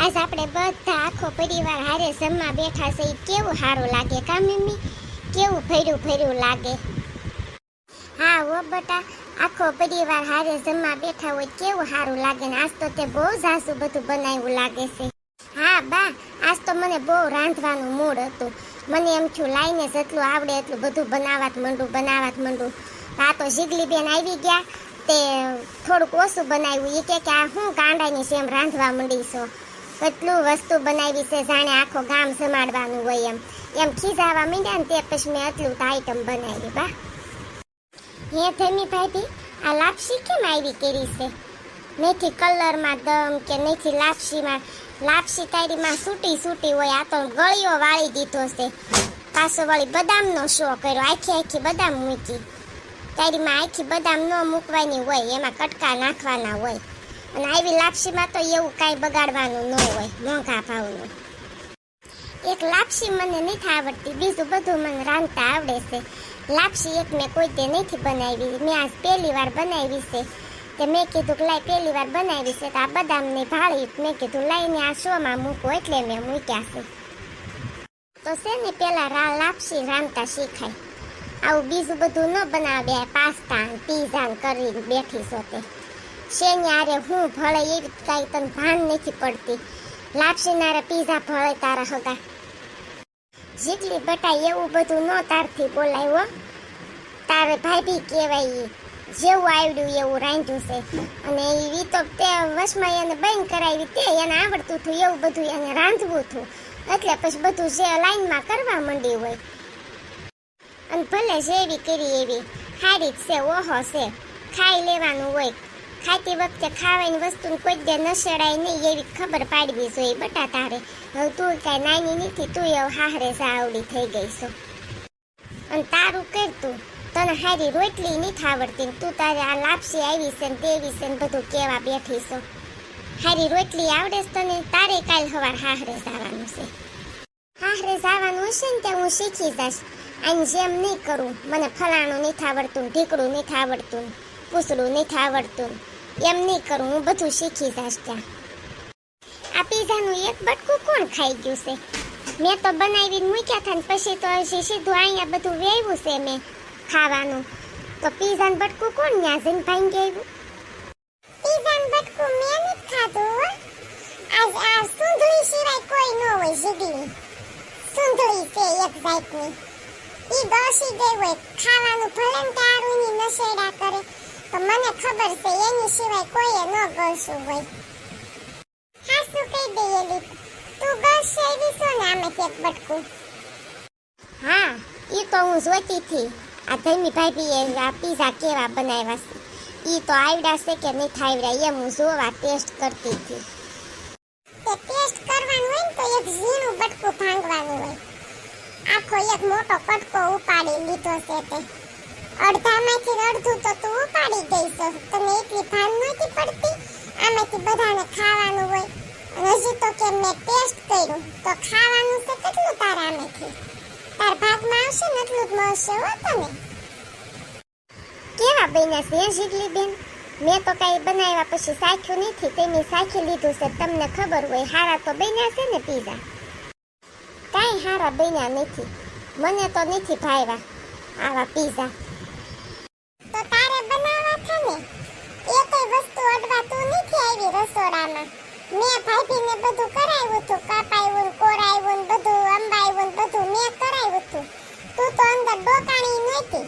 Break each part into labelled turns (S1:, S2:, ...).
S1: આજ આપણે બધા આખો પરિવાર હારે જમવા બેઠા છે. કેવું સારું લાગે કા મમ્મી? કેવું ફર્યું ફર્યું લાગે? હા, હો બટા, આખો પરિવાર હારે જમવા બેઠા હોય કેવું સારું લાગે ને આજ તો તે બહુ જાસુ બધું બનાવ્યું લાગે છે. હા, બા, આજ તો મને બહુ રાંધવાનું મૂડ હતું. મને એમ થયું લાઈને જેટલું આવડે એટલું બધું બનાવત માંડું બનાવત માંડું. આ તો જીગલી બેન આવી ગયા. તે થોડુંક ઓછું બનાવ્યું. એ કે આ હું કાંડાની સેમ રાંધવા માંડી કેટલું વસ્તુ બનાવી છે જાણે આખો ગામ સમાડવાનું હોય એમ. એમ ખીજાવા માંડ્યા ને તે પછી મેં આટલું તો આઈટમ બનાવી, બા. હે ધમી ભાભી આ લાપસી કેમ આવી કરી છે? નથી કલરમાં દમ કે નથી લાપસીમાં લાપસી તારીમાં સૂટી સૂટી હોય, આ તો ગળીઓ વાળી દીધો છે. પાછો વળી બદામનો શો કર્યો, આખી આખી બદામ મૂકી. તારીમાં આખી બદામ ન મૂકવાની હોય, એમાં કટકા નાખવાના હોય. અને આવી લાપસીમાં તો એવું કાંઈ બગાડવાનું ન હોય, મોંઘા ભાવનું. એક લાપસી મને નથી આવડતી, બીજું બધું મને રાંધતા આવડે છે. લાપસી એક મેં કોઈ તે નથી બનાવી, મેં આજ પહેલી વાર બનાવી છે. તે મેં કીધું કે લાઈ પહેલી વાર બનાવી છે, તો આ બદામને ભાળી, મેં કીધું લાઈને આ શોમાં મૂકો, એટલે મેં મૂક્યા છે. તો છે ને પહેલાં લાપસી રાંધતા શીખાય. આવું બીજું બધું ન બનાવે, પાસ્તા પીઝા કરીને બેઠી છો તે શેની આરે હું ભળે એવી કાંઈ તને ભાન નથી પડતી. લાપસી નારે પીઝા ભળે તારા હતા જેટલી બટા એવું બધું ન તારથી બોલાવ્યો તારે ભાભી કહેવાય. જેવું આવડ્યું એવું રાંધ્યું છે. અને એ તો તે વશમાં એને બંધ કરાવી તે એને આવડતું હતું એવું બધું એને રાંધવું હતું એટલે પછી બધું જે લાઈનમાં કરવા માંડી હોય. અને ભલે જેવી કરી એવી. સારી જ છે, ઓહો છે. ખાઈ લેવાનું હોય. ખાતી વખતે ખાવાની વસ્તુ કોઈ દે નસેડાય નહીં એવી ખબર પાડવી જોઈએ. બટા તારે હવે તું કાંઈ નાની નથી, તું એવું હાહરે સાવડી થઈ ગઈ છો. અને તારું કર તું. તને હારી રોટલી નથી આવડતી તું તારે આ લાપસી આવી છે ને તેવી છે ને બધું કેવા બેઠી છો. હારી રોટલી આવડે છે તને, તારે કાલ સવાર હાહરે જવાનું છે. હાહરે જવાનું હશે ને ત્યાં હું શીખી જઈશ. આની જેમ નહીં કરું. મને ફલાણું નથી આવડતું, ઢીકડું નથી આવડતું ને પૂસડું નથી આવડતું. ને એમ નહીં કરું, હું બધું શીખી જઈશ ત્યાં. આ પીઝાનું એક બટકું કોણ ખાઈ ગયું છે? મેં તો બનાવીને મૂક્યા હતા ને પછી તો સીધું અહીંયા બધું વેવ્યું છે મેં ખાવાનું. તો પીઝાનું બટકું કોણ ત્યાં જઈને ગયું પીઝાનું બટકું મેં નથી ખાધું. આજ આ સુંદરી સિવાય કોઈ ન હોય જીગલી સુંદરી છે એક જાતની. ઈ દોશી ગઈ હોય. ખાવાનું ભલે તારું ની નશેડા કરે. તો મને ખબર છે, એની સિવાય કોઈએ ન ગળશું હોય હાસુ કહી દઈએ તું ગળશે એવી શું ને એક બટકું. હા એ તો હું જોતી હતી. આ ધૈમી ભાભીએ આ પીઝા કેવા બનાવ્યા છે? એ તો આવડ્યા છે કે નહીં આવડ્યા, એમ હું જોવા ટેસ્ટ કરતી હતી. તે ટેસ્ટ કરવાનું હોય ને તો એક ઝીણું બટકું ભાંગવાનું હોય. આખો એક મોટો કટકો ઉપાડી લીધો છે તે. અડધામાંથી અડધું તો તું ઉપાડી દઈશ. તને એટલી ભાન નથી પડતી? આમાંથી બધાને ખાવાનું હોય. અને હજી તો કે મેં ટેસ્ટ કર્યું. તો ખાવાનું છે કેટલું તારા આમાંથી? તાર ભાગમાં આવશે ને એટલું જ મળશે હો તને. કેવા બન્યા છે જીગલી બેન મેં તો કાંઈ બનાવ્યા પછી સાખ્યું નથી. તેની સાખી લીધું છે. તમને ખબર હોય, હારા તો બન્યા છે ને પીઝા? કાંઈ હારા બન્યા નથી. મને તો નથી ભાવ્યા આવા પીઝા. બનાવવા છે ને એ કોઈ વસ્તુ અડવાતું નથી આવી રસોડામાં. મેં ભાભીને બધું કરાવ્યું હતું. કપાયું ને કોરાયું ને બધું અંબાયું ને બધું મેં કરાવ્યું હતું. તું તો અંદર ડોકાણી નહોતી.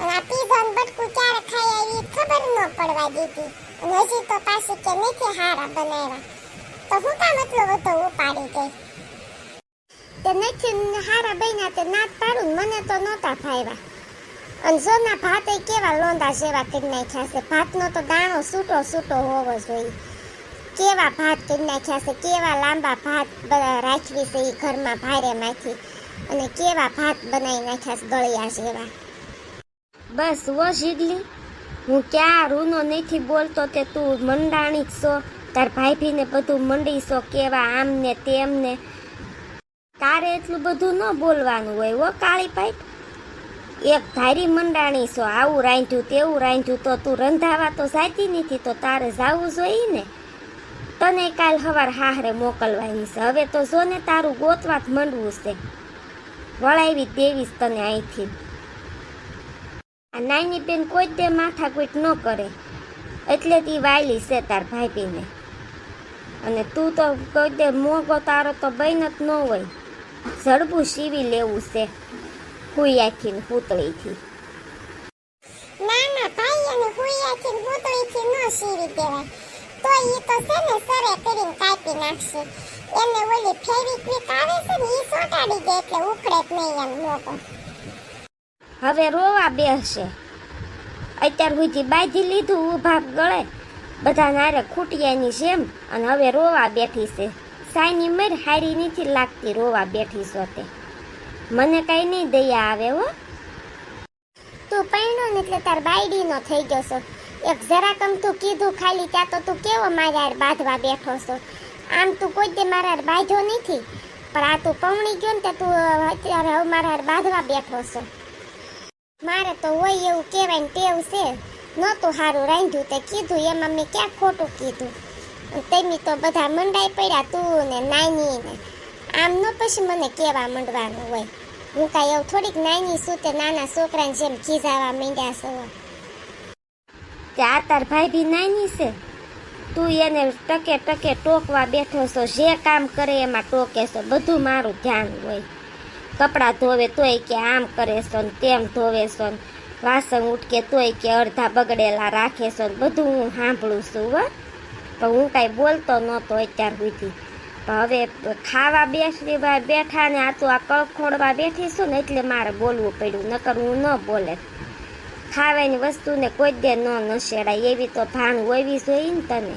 S1: અને આ પીઝાનું બટકું ક્યારે ખાઈ આવી ખબર ન પડવા દીધી. અને હજી તો પાછી કે નથી હારા બનાવ્યા. તો હું કામ એટલો બધો ઉપાડી ગઈ તે નથી હારા બન્યા તે નાત પાડું મને તો નહોતા ફાવ્યા અને સોના ભાત એ કેવા લોંધા જેવા કરી નાખ્યા છે? ભાતનો તો દાણો સૂટો સૂટો હોવો જોઈએ. કેવા ભાત કરી નાખ્યા છે? કેવા લાંબા ભાત રાખવી છે એ ઘરમાં ભારેમાંથી? અને કેવા ભાત બનાવી નાખ્યા છે ગળિયા જેવા?
S2: બસ વો શીગલી હું ક્યાં રૂનો નથી બોલતો તે તું મંડાણી છો? તાર ભાઈભીને બધું મંડી છો કેવા આમ ને તેમ ને તારે એટલું બધું ન બોલવાનું હોય વો કાળી પાઇપ એક ધારી મંડાણી છો, આવું રાંધ્યું, તેવું રાંધ્યું, તો તું રંધાવા તો જાતી નથી, તો તારે જાવું જોઈએ ને? તને કાલ સવાર હાહરે મોકલવાની છે. હવે તો જો ને તારું ગોતવા જ મંડવું છે. વળાવી દેવીશ તને અહીંથી. આ નાની બેન કોઈ તે માથાકૂટ ન કરે. એટલે તી વાયલી છે તાર ભાભીને. અને તું તો કોઈ દે મોગો તારો તો બહેન જ ન હોય. ઝડપું સીવી લેવું છે. હુયાથી ને પૂતળીથી
S1: ના ના ભાઈ અને પૂતળીથી ન સીવી દેવાય. તો ઈ તો છે ને સરે કરીને કાપી નાખશે. એને ઓલી ફેવિક્વિક આવે છે ને ઈ સોટાડી દે એટલે ઉખડે જ નહીં એમ લોકો
S2: હવે રોવા બેસશે અત્યાર સુધી બાજી લીધું ઊભા ગળે. બધા નારે ખૂટિયાની જેમ અને હવે રોવા બેઠી છે. સાયની મર હારી નથી લાગતી રોવા બેઠી સોતે મને કઈ નહીં દયા આવે હો.
S1: તું પૈણો ને એટલે તાર બાયડીનો થઈ ગયો છો. એક જરાક આમ તું કીધું ખાલી ત્યાં તો તું કેવો મારા બાંધવા બેઠો છો? આમ તું કોઈ દે મારા બાંધ્યો નથી. પણ આ તું પૌણી ગયો ને તે તું અત્યારે હવે મારા બાંધવા બેઠો છો. મારે તો હોય એવું કહેવાય ને ટેવ છે. નહોતું સારું રાંધ્યું તે કીધું, એમાં મેં ક્યાં ખોટું કીધું. તેમી તો બધા મંડાઈ પડ્યા તું ને નાની ને. આમ ન પછી મને કેવા મંડવાનું હોય. હું કાંઈ એવું થોડીક નાની છું તે નાના છોકરાને જેમ ખીજાવા માંડ્યા છો.
S2: તે આ તાર ભાઈ બી નાની છે. તું એને ટકે ટકે ટોકવા બેઠો છો. જે કામ કરે એમાં ટોકે છો. બધું મારું ધ્યાન હોય. કપડાં ધોવે તોય કે આમ કરે છો ને તેમ ધોવે છો ને વાસણ ઉટકે તોય કે અડધા બગડેલા રાખે છો ને બધું હું સાંભળું છું હો. પણ હું કાંઈ બોલતો નહોતો અત્યાર સુધી. હવે ખાવા બેસી બેઠા ને આ તો આ કળખોડવા બેઠી છું ને એટલે મારે બોલવું પડ્યું, નકર હું ન બોલે. ખાવાની વસ્તુને કોઈ દે ન નશેડાય, એવી તો ભાન હોવી જોઈએ ને તને.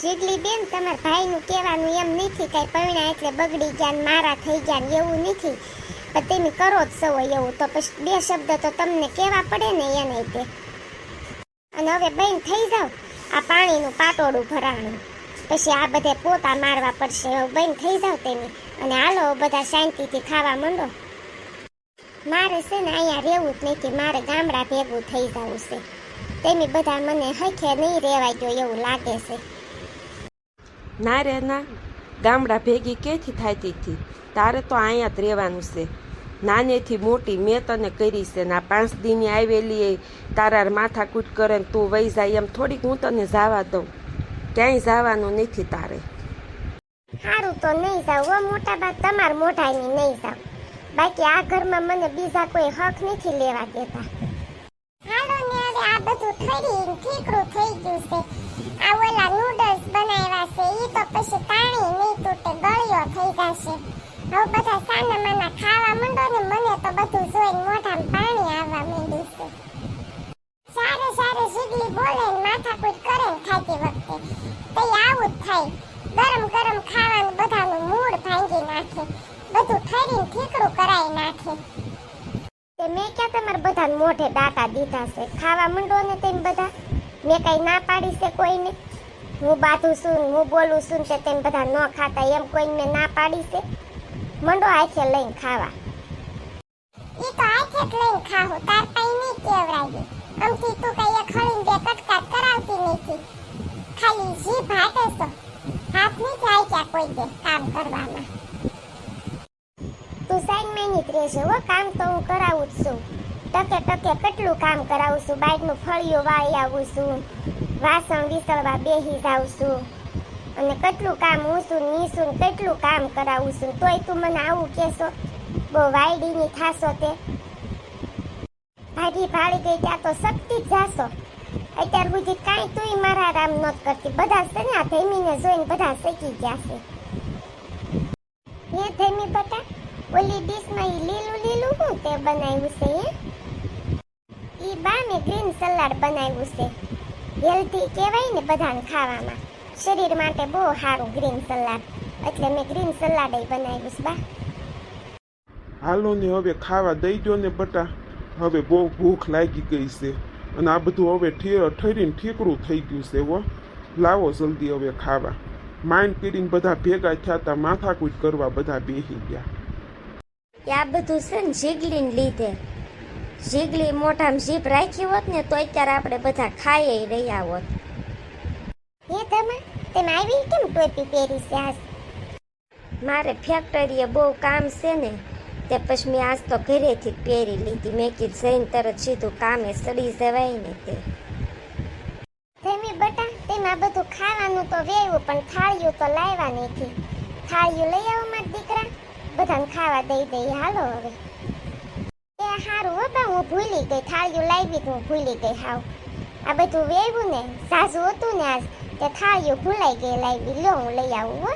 S1: જીગલી બેન, તમારા ભાઈનું કહેવાનું એમ નથી, કાંઈ પૈણા એટલે બગડી ગયા ને મારા થઈ ગયા ને એવું નથી. પણ તમે કરો જ સવો એવું, તો પછી બે શબ્દ તો તમને કહેવા પડે ને એને તે. અને હવે બેન થઈ જાવ આ પાણીનું પાટોડું ભરાણું. પછી આ બધે પોતા મારવા પડશે બેન થઈ જાવ તેની અને હાલો બધા શાંતિથી ખાવા માંડો. મારે છે ને અહીંયા રહેવું જ નથી, મારે ગામડા ભેગું થઈ જવું છે. તેની બધા મને હખે નહીં રહેવાય જો એવું લાગે છે.
S3: ના રે ના, ગામડા ભેગી ક્યાંથી થાય હતી તારે તો અહીંયા જ રહેવાનું છે. નાનેથી મોટી મેં તને કરી છે ના પાંચ દિની આવેલી એ તારા માથાકૂટ કરે તું વહી જાય એમ થોડીક હું તને જવા દઉં. ક્યાંય જવાનું નથી તારે.
S1: સારું તો નહીં જાવ હો, મોટા બા તમાર મોઢાની નહીં જાવ બાકી આ ઘરમાં મને બીજા કોઈ હક નથી લેવા દેતા. હાલો ને હવે આ બધું ઠરી ઠીકરું થઈ ગયું છે. આ ઓલા નૂડલ્સ બનાવ્યા છે, ઈ તો પછી પાણી નહીં તૂટે, ગળ્યો થઈ જશે. હવે બધા સાના માના ખાવા માંડો ને મને તો બધું જોઈને મોઢામાં પાણી આવવા માંડ્યું છે. સારે સારે જીગલી બોલે ને વખતે તો આવું જ થાય. ગરમ ગરમ ખાવાનું બધાનું મૂડ ભાંગી નાખે. બધું ઠરીને ઠીકરું કરાવી નાખે. તે મેં ક્યાં તમારે બધા મોઢે દાતા દીધા છે? ખાવા મંડો ને તેમ બધા? મેં કઈ ના પાડી છે કોઈને? હું બાધું છું હું બોલું છું તે તેમ બધા ન ખાતા એમ કોઈને મેં ના પાડી છે? મંડો આખે લઈને ખાવા. ઈ તો આખે જ લઈને ખાવું તાર પાઈ નહીં કેવરાય. આમથી તું કઈ ખળીને બે કટકાટ કરાવતી નથી. ખાલી જીભ હાટે તો હાથ નથી ક્યાં કોઈ દે કામ કરવામાં તું સાઈડ મહિની જ રહેશે હો, કામ તો હું કરાવું જ છું. ટકે ટકે કેટલું કામ કરાવું છું બાઇકનું ફળિયું વાળી આવું છું, વાસણ વિસળવા બેહી જાઉં છું. અને કેટલું કામ હું છું નીસું કેટલું કામ કરાવું છું, તોય તું મને આવું કહેશો, બહુ વાયડીની થાશો તે. ભાજી ભાળી ગઈ ત્યાં તો શક્તિ જ જાશો. અત્યાર સુધી કાંઈ તુંય મારા આરામ નત કરતી. બધા છે ને આ ધૈમીને જોઈને બધા શેકી ગયા છે. હે ધૈમી બટા, ઓલી ડીશમાં ઈ લીલું લીલું શું તે બનાવ્યું છે, હે? ઈ બાને ગ્રીન સલાડ બનાવ્યું છે. હેલ્ધી કહેવાય ને બધાને ખાવામાં. શરીર માટે બહુ સારું ગ્રીન સલાડ. એટલે મેં ગ્રીન સલાડ બનાવ્યું છે, બા.
S4: હાલો ને હવે ખાવા દઈ દો ને બટા. હવે બહુ ભૂખ લાગી ગઈ છે. અને આ બધું હવે ઠે- ઠરીને ઠીકરું થઈ ગયું છે હો. લાવો જલ્દી હવે ખાવા. માઇન્ડ કરીને બધા ભેગા થયા હતા માથાકૂટ કરવા બધા બેસી ગયા.
S2: આ બધું છે ને જીગલીને લીધે. જીગલી મોઢામાં જીભ રાખી હોત ને તો અત્યારે આપણે બધા ખાઈ રહ્યા હોત.
S1: હે તમે તેમાં આવી કેમ ટોપી પહેરી છે આજ?
S2: મારે ફેક્ટરીએ બહુ કામ છે ને. તે પછી આજ તો ઘરેથી પહેરી લીધી. મેં કીધું જઈને તરત સીધું કામે સડી જવાય ને તે.
S1: ધમી બટા, તેમાં બધું ખાવાનું તો વેવું પણ થાળીઓ તો લાવ્યા નથી થાળીઓ લઈ આવો મારા દીકરા, બધાને ખાવા દઈ દઈ. હાલો હવે. એ હારું હો બા, હું ભૂલી ગઈ. થાળીઓ લાવી હું ભૂલી ગઈ હાવ. આ બધું વેવું ને સાસુ હતું ને આજ, તે થાળીઓ ભૂલાઈ ગઈ લાવી. લો, હું લઈ આવું હો.